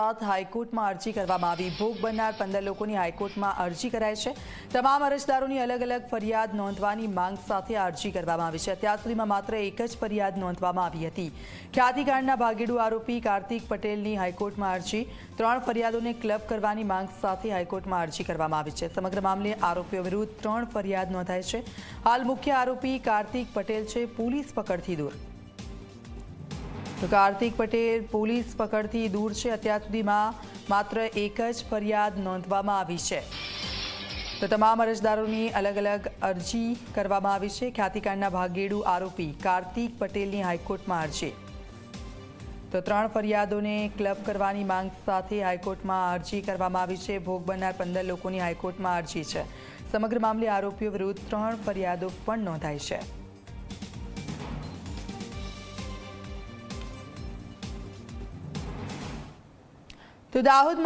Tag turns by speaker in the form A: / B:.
A: હાઈકોર્ટમાં અરજી કરવામાં આવી. ભોગ બનનાર પંદર લોકોની હાઈકોર્ટમાં અરજી કરાઈ છે. તમામ અરજદારોની અલગ અલગ ફરિયાદ નોંધવાની માંગ સાથે અરજી કરવામાં આવી છે. અત્યાર સુધીમાં માત્ર એક જ ફરિયાદ નોંધવામાં આવી હતી. ખ્યાતિકાંડના ભાગીડુ આરોપી કાર્તિક પટેલની હાઈકોર્ટમાં અરજી. ત્રણ ફરિયાદોને ક્લબ કરવાની માંગ સાથે હાઈકોર્ટમાં અરજી કરવામાં આવી છે. સમગ્ર મામલે આરોપીઓ વિરુદ્ધ ત્રણ ફરિયાદ નોંધાઈ છે. હાલ મુખ્ય આરોપી કાર્તિક પટેલ છે. પોલીસ પકડથી દૂર. તો કાર્તિક પટેલ પોલીસ પકડથી દૂર છે. અત્યાર સુધીમાં માત્ર એક જ ફરિયાદ નોંધવામાં આવી છે. તો તમામ અરજદારોની અલગ અલગ અરજી કરવામાં આવી છે. ખ્યાતિકાંડના ભાગેડુ આરોપી કાર્તિક પટેલની હાઈકોર્ટમાં અરજી. તો ત્રણ ફરિયાદોને ક્લબ કરવાની માંગ સાથે હાઈકોર્ટમાં અરજી કરવામાં આવી છે. ભોગ બનનાર પંદર લોકોની હાઈકોર્ટમાં અરજી છે. સમગ્ર મામલે આરોપીઓ વિરુદ્ધ ત્રણ ફરિયાદો પણ નોંધાઈ છે. તો દાહોદમાં